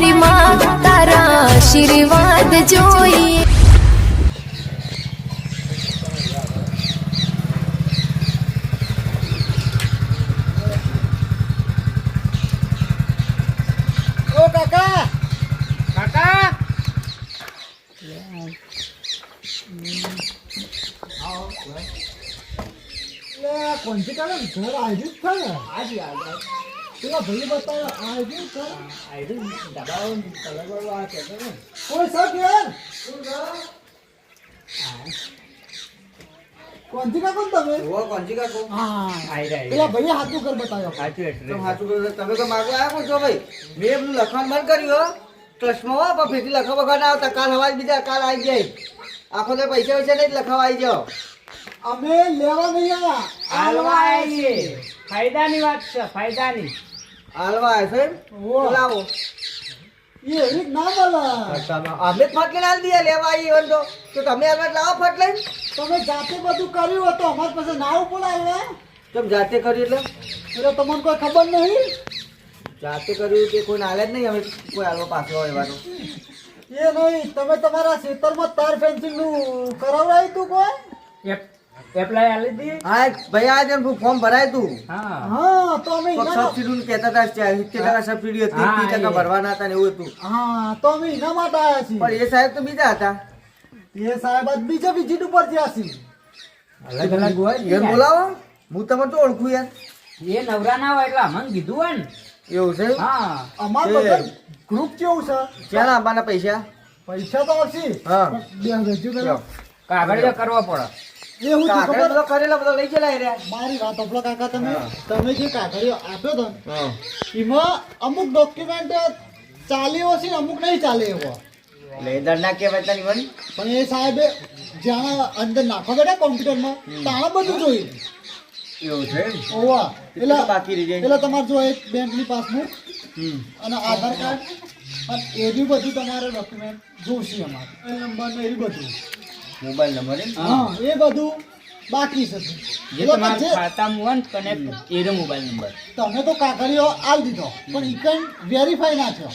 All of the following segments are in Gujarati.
મારી માં તારા આશીર્વાદ જોઈએ. ઓ કાકા! કાકા! આ કોણથી કાકા ઘર આવ્યું જ છે ને? હાજી હાજી પેલા ભાઈ આવ્યું દબાવો કલર વાળો આ ને. કોઈ કાકો તમે? ઓ કોંજી કાકો. હા. પેલા ભાઈએ હાથું કર બતાવ્યો. સાચું એટલે હાથું કહો તમે તો માગો આવ્યા કોણ છો ભાઈ? મેં એમનું લખવાનું બંધ કર્યું હો. પણ ફેરથી લખવા વગર ના આવતા. કાલ હવા બીજા કાલ આવી જાય. આખો તો પૈસા વૈસા નહીં લખાવા આવી જાઓ. અમે લેવા નહીં આવ્યા. હાલવા આવીએ. ફાયદાની વાત છે ફાયદાની. હાલવા આવ્યા છો એમ? ઓહ. લાવો એ એવી જ ના બોલે અમે જ ફટ લઈને હાલ લેવા આવી હોય તો. તો તમે જ લાવો ફટ તમે જાતે બધું કર્યું હતું અમારી પાસે ના ઉપર આવ્યા તમે જાતે કર્યું એટલે? એટલે તમને કોઈ ખબર નહીં? જાતે કર્યું કે કોઈ હાલે જ નહીં? અમે કોઈ હાલવા પાછો આવવાનો એ નહીં તમે તમારા ખેતરમાં તાર ફેન્સિંગનું કરાવડાયું તું કોઈ? એપ્લાય આલી દી. હા ભાઈ ફોર્મ ભરાય તું. હા. હા તો અમે સબસિડી નું કહેતા હતા સિત્તેર ટકા સબસિડી હતી હા, ત્રીસ ટકા ભરવાના હતા ને એવું હતું. હા તો અમે એના માટે આવ્યા છીએ. પણ એ સાહેબ તો બીજા હતા. એ સાહેબ આજ બીજા વિઝિટ ઉપર જ્યાં છીએ. અલગ અલગ હોય ને યાર યાર. બોલાવો હું તમને તો ઓળખું યાર. એ નવરા ના હોય એટલે અમને કીધું હોય ને. એવું છે? હા. અમાર એ. ગ્રુપ કેવું છે? ક્યાં આપવાના પૈસા. પૈસા તો આવશે. હા. બે કરવો પડે. એ હું ખબર બધો કરેલો લઈ ચલાય રહ્યા મારી વાત કાકા તમે તમે જે કાગળિયો આપ્યો તો એમાં અમુક ડોક્યુમેન્ટ ચાલે ને અમુક નહીં ચાલે એવો. લેદર ના કહેવાય તારી વળી પણ એ સાહેબે જ્યાં અંદર નાખવા બેઠા કોમ્પ્યુટરમાં ત્યાં બધું જોયું. એવું છે ઓવા. એટલે બાકી રહી જાય. એટલે તમારે જો એક બેંકની પાસબુક અને આધાર કાર્ડ અને એ બી બધું તમારે ડોક્યુમેન્ટ જોશે અમારે. નંબર ને એ બધું. મોબાઈલ નંબર હા એ બધું બાકી છે. જે એટલે તમારા ખાતામાં હોય ને કનેક્ટ એનો મોબાઈલ નંબર. તમે તો કાકરીઓ આલ દીધો પણ ઈ કઈ વેરીફાઈ ના થયો.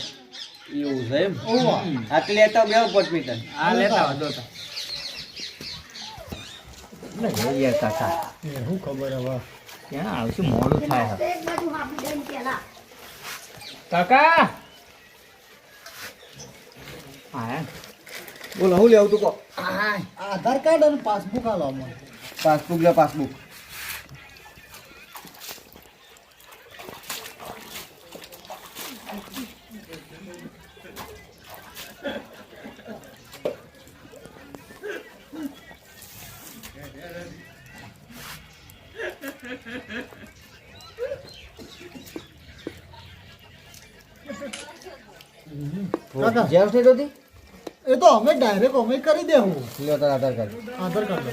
એવું છે એમ? ઓવા આ તો લેતા બે પોચ મીટર આ લેતા હતો તો યાર કાકા શું ખબર હવે? ક્યાં આવશે મોડું થાય કાકા! આયા બોલો હું લેવું તું કહો. આધાર કાર્ડ અને પાસબુક આલો અમને પાસબુક લે પાસબુક. કાકા. જેમ થઈ હતી તો અમે ડાયરેક્ટ અમે કરી દેવું. લ્યો તાર આધાર કાર્ડ. આધાર કાર્ડ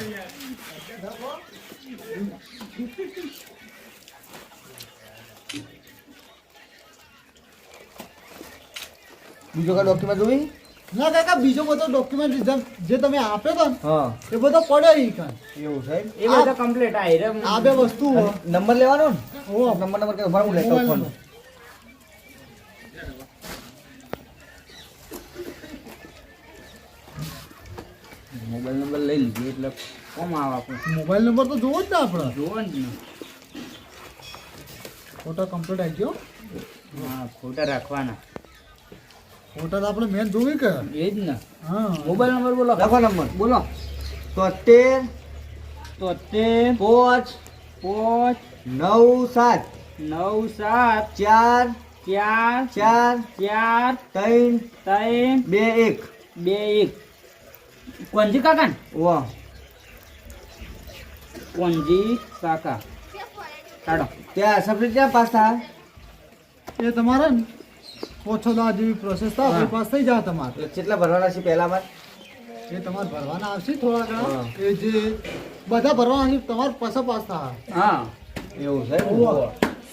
બીજો કઈ ડોક્યુમેન્ટ જોઈ ના કાકા બીજો બધો ડોક્યુમેન્ટ જે તમે આપ્યો તો હા. એ બધો પડ્યો ઈ કાંઈ. એવું છે એ બધો કમ્પ્લીટ આ આ બે વસ્તુ નંબર લેવાનો ને? ઓવા નંબર નંબર કે ભરું હું લેતો ફોન મોબાઈલ નંબર લઈ લીધો એટલે કોમ આવે આપણે. મોબાઈલ નંબર તો જોવો જ ને આપણે. જોવો જ ને. ફોટા કમ્પ્લીટ આવી ગયો? હા ફોટા રાખવાના. ફોટા તો આપણે મેન જોવી કે? એ જ ને. હા. મોબાઈલ નંબર બોલો. લખો નંબર. બોલો. તોતેર તોતેર પાંચ પાંચ નવ સાત. નવ સાત ચાર ચાર ચાર ચાર ત્રણ ત્રણ બે એક. બે એક. કોંજી કાકા ને? વાહ કોંજી કાકા. કાઢો. ત્યાં સબસિડી ક્યાં પાસ થાય? એ તમારે ને? ઓછો દા જેવી પ્રોસેસ થાય પાસ થઈ જાય તમારે. કેટલા ભરવાના છે પહેલામાં? એ તમારે ભરવાના આવશે થોડા ઘણા. એ જે બધા ભરવાના છે તમારે પાછા પાસ થાય. હા. એવું છે.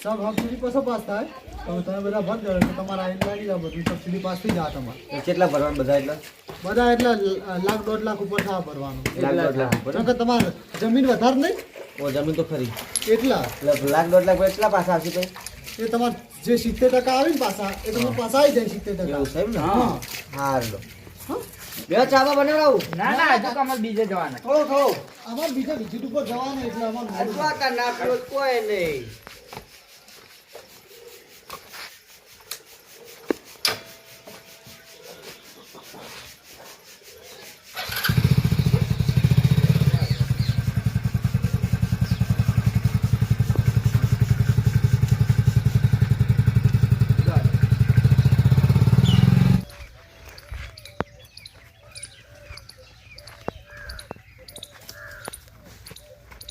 સબ સબસિડી પાછા પાસ થાય. તમે તમે બધા ભર દો એટલે તમારે આઈને લાગી બધું સબસિડી પાસ થઈ જાય તમારે. કેટલા ભરવાના બધા એટલે? બધા એટલે લાખ દોઢ લાખ ઉપર થાય ભરવાનું. લાખ દોઢ લાખ ઉપર કે તમારે જમીન વધારે નહીં? ઓ જમીન તો ખરી. એટલા. લાખ દોઢ લાખ એટલા પાછા આવશે તો? એ તમારે જે સિત્તેર ટકા આવે ને પાછા એ તમે પાછા આવી જાય સિત્તેર ટકા. એવું ને? હા. હારું બે ચાબા બનાવડાવું? ના ના હજુ બીજે જવાના. થોડો થોડો. અમારે બીજા વિઝિટ ઉપર જવાનું એટલે અમારે ના કોઈ નહીં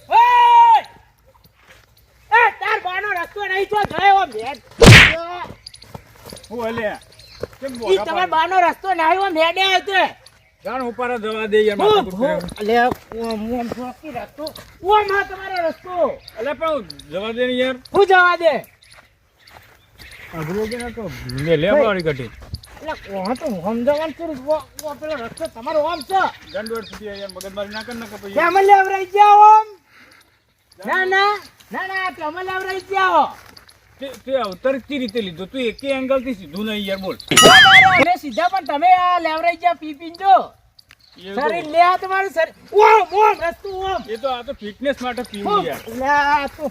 ઓય! એ તાર બાનો રસ્તો નહીં તો ગયો મેં હું અલ્યા કેમ ઈ તમાર બાનો રસ્તો નહીં હો મેડે આવતે જાણ ઉપર જવા દે યાર હું હું કરે. અલે ઓમ ઓમ ચોકી રસ્તો ઓમ હા તમારો રસ્તો. અલ્યા પણ જવા દે યાર. હું જવા દે. અઘરું કે ના તો લે લે વાળી કટી એટલે કોણ તો સમજાવવાનું છે ઓ ઓ પેલો રસ્તો તમારો ઓમ છે. દંડવટ ફૂટી યાર મગજમારી ના કર ના કપાઈ. તમે લેવરાઈ જાઓ ઓમ ના ના ના ના તમે લેવરાઈ જાઓ તે તે અવતરતી રીતે લીધો. તું એક એંગલથી સીધું નહીં યાર બોલ. અરે સીધા પણ તમે આ લેવરાઈ જા પી પીન જો. શરીર લે આ તમારું શરીર. ઓમ ઓમ રસ્તો ઓમ. એ તો આ તો ફિટનેસ માટે પીવું યાર. લા તો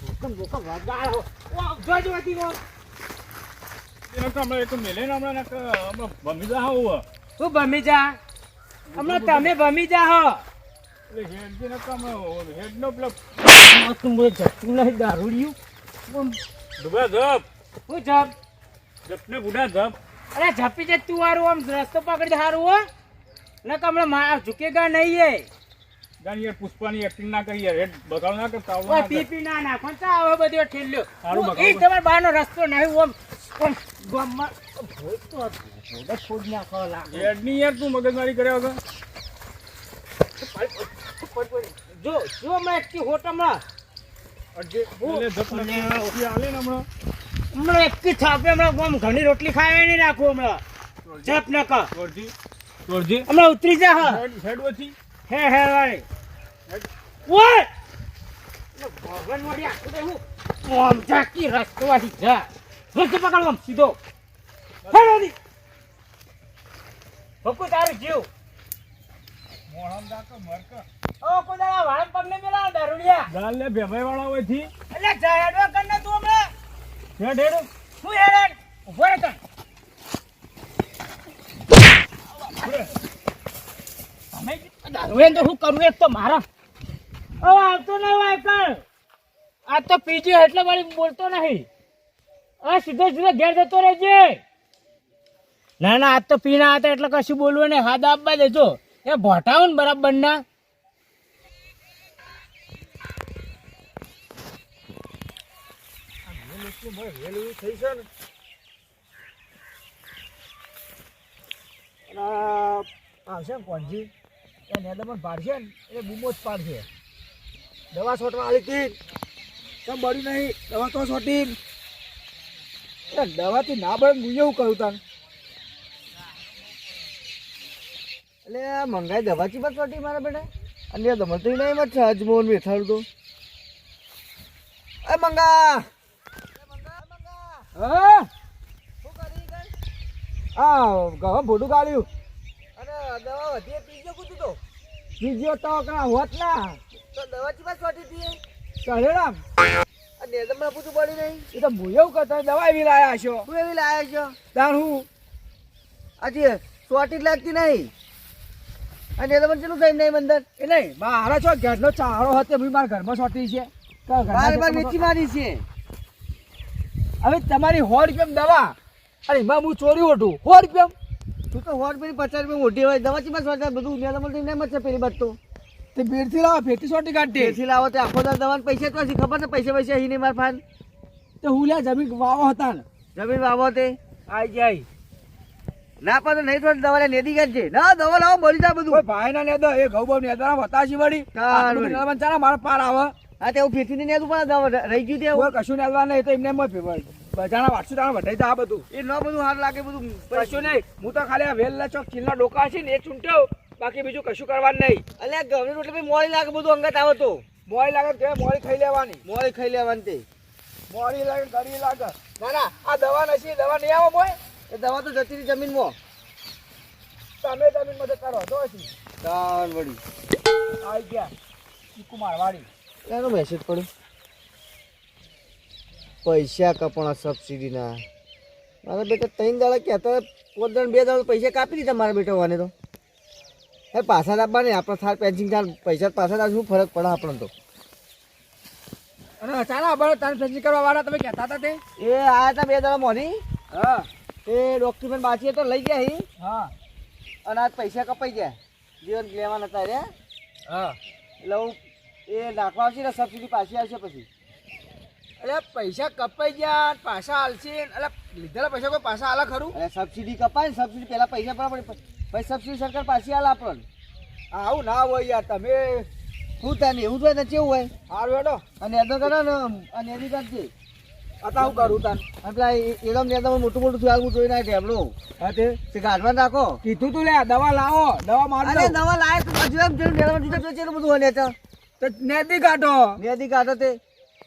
ધોકન ધોકન વગાડો. ઓ જોજો હતી ઓ એનો તો હમણાં મેલે ને હમણાં ના હમણાં ભમી જા હોવ તું ભમી જા. હમણાં તમે ભમી જા હો. હેડ ના પેલો જતું નહીં દારૂડિયું. ઓમ, ડૂબા હું જપ. અરે ઝપી જત તું હારું આમ રસ્તો પકડી હારું હો. ન કમળે માં ઝુકેગા નહીં એ જાણ યાર પુષ્પાની એક્ટિંગ ના કરી યાર. બગાડ ના કર તાવડો ઓય ના પી ના નાખો. હવે બધો ઠેલ્યો. સારું બગાડો. બાનો રસ્તો નહીં ઓમ ઓમ ગામમાં ભોય તો ભોય ફૂડ નાખો લાગે હેડ યાર તું મગજમારી કર્યા વગર. જો જો મેં એકથી હોટમાં હમણાં. હમણાં આમ ઘણી રોટલી ખાય નહીં રાખું હમણાં. જપ ન કા હમણાં ઉતરી જા હા. હે હે ભાઈ. ઓય! ભગવાન મોડી આખું દે હું. આમ જાકી રસ્તો વાળી જા. રસ્તો પકડ આમ સીધો. હેડ ઓડી ભક્કુ તારું જીવ. મોહમ દાકો મરકા ઓ કોદાળા વાળન પગને મેલા દારૂડિયા. ગાલ ને ભેભાઈ વાળા હોયથી એટલે જા હેડવા કર તું હમણાં. હેડ હેડ. હું હેડ ઊભો તન દારૂડિયા તો હું કરું? એક તો મારા. ઓ આવતો નહીં હોય કર આ તો પીજી એટલે વાળી બોલતો નહીં. આ સીધો સીધો ઘેર જતો રહેજે. ના ના આજ તો પીના હતા એટલે કશું બોલવું ને હાથ આપવા દેજો. એ ભોટાવું ને બરાબર ના. આવશે ને. કોણજી એ નેદમણ પાડશે ને, એ બૂમો જ પાડશે. દવા છોટવા આવી હતી કેમ બળ્યું નહીં, દવા તો છોટી દવાથી ના બળે હું એવું કહું તને. એટલે મંગાઈ દવાથી પણ છોટી મારા બેટા અને આ દમલતી નહીં મત છે અજમોન વેઠાડું તો. એ મંગા! હા? આ ગવા ભોડું ગાળ્યું. અને દવા વધી પીજો કૂતું તો. બીજો તો કણા હોત ના. તો દવાચી પર ચોટી હતી ચહેરામ આ નેદમણા પૂછું પડી નહીં. એ તો હું એવું કરતા દવા એવી લાયા છો. હું એવી લાયો છો? તાર હું? આજે જ લાગતી નહીં. અને નેદમણ ચેલું થઈ નહીં અંદર એ નહીં મારા છો ઘરનો ચારો હતો મારા ઘરમાં સોટી છે. મારી છે. હવે તમારી સો રૂપિયા દવા. અરે એમાં હું ચોર્યું હતું. સો રૂપિયા તું તો સો પેલી પચાસ રૂપિયા મોટી હોય. દવા ચીમાં ચોટા બધું નેદમણ તમને નહીં મળશે પેલી બાદ તો. તે બેડથી લાવો ફેટી સોટી કાઢી તેથી લાવો તે આખો દાડો દવાના પૈસા તો ખબર ને પૈસા પૈસા અહીં નહીં માર ફાન? તો હું લ્યા જમીન વાવો હતા ને. જમીન વાવો તે. આઈ જાય. ના પણ નહીં તો દવા નેદી કાઢજે ના દવા લાવો મળી જાય બધું. ભાઈ ના નેદો એ ઘઉં બહુ નેદા વતાશી વળી. ચાલે મારા પાર આવે. હા તે હું નહીં નેદું પણ રહી ગયું તે કશું ને આવવા નહીં તો એમને એમ જ બજાના વાટશું તારા વઢાઈ જા બધું. એ ન બધું સારું લાગે બધું કશું નહીં. હું તો ખાલી આ વેલના ચોક ચીલના ડોકા છે ને એ ચૂંટ્યો. બાકી બીજું કશું કરવાનું નહીં. અલ્યા ઘઉંની રોટલી ભાઈ મોડી લાગે બધું અંગત આવે તો. મોડી લાગે કે મોડી ખાઈ લેવાની. મોડી ખાઈ લેવાની તે. મોડી લાગે ગરી લાગે. ના ના આ દવા નથી દવા નહીં આવો મોય એ દવા તો જતી રહી જમીનમાં. તમે જમીન મદદ કરો તો પછી તાન વળી. આવી ગયા. ચીકુ મારવાડી. એનો મેસેજ પડ્યો. પૈસા કપણા સબસિડીના મારા બેટા ત્રણ દાડા કહેતા પોત દાડા બે દાડા પૈસા કાપી દીધા મારા બેટા વાને તો. હે પાછા લાવવા ને આપણે થાર પેન્સિંગ થાર પૈસા પાછા લાવ શું ફરક પડે આપણને તો. અરે ચાલો આપણે તાર ફેન્સી કરવા વાળા તમે કહેતા હતા તે? એ આયા હતા બે દાડા મોની. હા. એ ડોક્યુમેન્ટ બાકી તો લઈ ગયા હી. હા. અને આજ પૈસા કપાઈ ગયા. જીવન લેવા હતા રે હા. એટલે હું એ નાખવા આવશે ને સબસિડી પાછી આવશે પછી. અરે પૈસા કપાઈ ગયા પાછા હાલશે એટલે લીધેલા પૈસા કોઈ પાછા હાલા ખરું? અરે સબસિડી કપાય ને સબસિડી પહેલાં પૈસા ભરવા પડે. પછી સબસિડી સરકાર પાછી હાલ આપણને. આવું ના હોય યાર તમે શું તને એવું જોઈએ ને કેવું હોય? હારું હેડો. અને એનો કરો ને અને એની કરજે અતા હું કરું તાન. પેલા એડમ તમે મોટું મોટું થયું હું જોઈને નાખે એમનું હા તે. ગાઢમાં રાખો કીધું તું લે દવા લાવો. દવા મારો દવા લાવે તું બાજુ એમ જોયું જુદા બધું હોય તો નેદી કાઢો. નેદી કાઢો તે.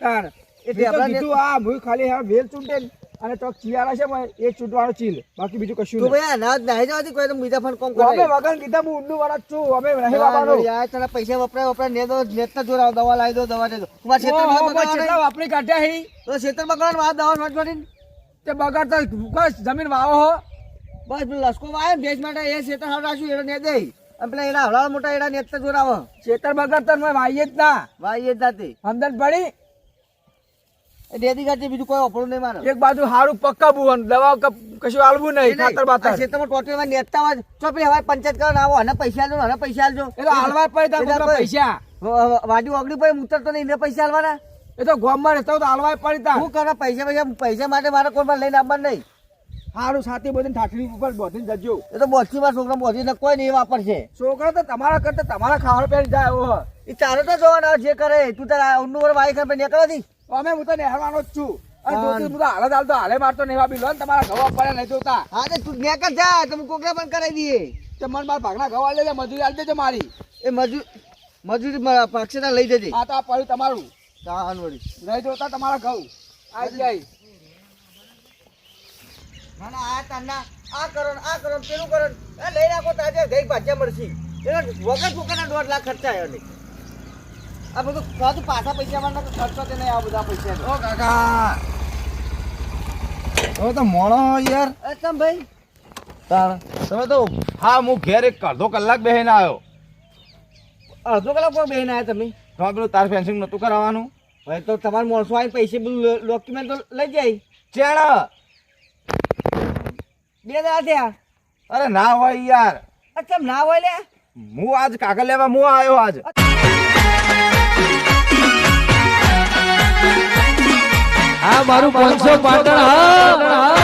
તાર. એટલે આપણે કીધું આ ભૂઈ ખાલી હા વેલ ચૂંટે અને ચોક ચિયારા છે ભાઈ એ ચૂંટવાનો ચીલ. બાકી બીજું કશું તું નહીં. ભાઈ ના નાહી જવાથી કોઈ તો બીજા ફંડ કોમ અમે કરે વગર કીધા હું ઊંડું વાળા છું અમે નહીં હા, યાર તને પૈસા વપરાય વપરાય નેતો નેતા જોરાવ દવા લાવી દો દવા દે દો. તું ક્ષેત્રમાં વાપરી કાઢ્યા હી. તો ક્ષેત્ર બગાડવા મારા દવા કરીને તે બગાડતા તો જમીન વાવો હો. બસ લસકો વાય ને માટે એ ક્ષેત્ર હાલ રાખ્યું એનો ને દે. અને પેલા હળા મોટા એના નેતા જોરાવ ખેતર બગાડતા મેં વાઈએ જ ના. હમદન પડી. દેદી કાઢી બીજું કોઈ ઓફરું નહીં મારે. એક બાજુ હારું પક્કાવું અને દવા કશું આલવું નહીં ખાતર બાતર. ટોટલમાં નેતા ચોપડી હવે પંચાયત કરવા આવો અને પૈસા આલજો અને પૈસા આલજો. એ તો હાલવા પડે કોઈ- પૈસા. વ- વાડી ઓગળી પડે ઉતરતો નહીં એને પૈસા આલવાના. એ તો ગોમમાં રહેતા તો હાલવા જ પડે તાર. શું કરવા પૈસા પૈસા પૈસા માટે મારે કોઈ લઈને આવવાનું નહીં. હારું સાથે બધી ઠાઠડી ઉપર બોધીને જજો. એ તો બોચી માં છોકરા બોચી કોઈ નહીં વાપરશે. છોકરા તો તમારા કરતા તમારા ખાવા પહેરી જાય એવો એ તારે તો જોવાના જે કરે. તું તારા ઉન્નુવર વર વાઈ ખબર નીકળો દી. અમે હું તો નેહરવાનો જ છું. હા. હું હાલ મારતો નેવા બી લો તમારા ઘવા પડ્યા નહીં જોતા. હા તો તું નીકળ જા તમે કોકરા બંધ કરાવી દઈએ. તે મન મારા ભાગના ઘવા લેજે મજૂરી આલી દેજો મારી. એ મજૂર મજૂરી પક્ષના લઈ જજે. આ તો આ પડ્યું તમારું. વળી. નહીં જોતા તમારા ઘઉં. આવી જાય. ના ના આ તારના આ કરો ને આ કરો પેલું કરો એ લઈ રાખો તાજે ગઈ પાછા મળશે. એના વગર ફૂકાના દોઢ લાખ ખર્ચા આવ્યો નહીં. આ બધું કાં પાછા પૈસા માં ખર્ચો તે નહીં આ બધા પૈસા ઓ કાકા. હવે તો મોણો યાર. એ ભાઈ. તાર. તમે તો હા હું ઘેર એક અડધો કલાક બેહીને આવ્યો. અડધો કલાક પર બેન આવ્યા તમે? તમારે પેલું તાર ફેન્સિંગ નતું કરાવવાનું? ભાઈ તો તમારે માણસો આવીને પૈસે બધું ડોક્યુમેન્ટ તો લઈ જાય. ચેણ બે દાડા થયા અરે ના હોય યાર. અચ્છા ના હોય લે? હું આજ કાગળ લેવા હું આવ્યો આજ? હા મારું પાંચસો પાટણ હા.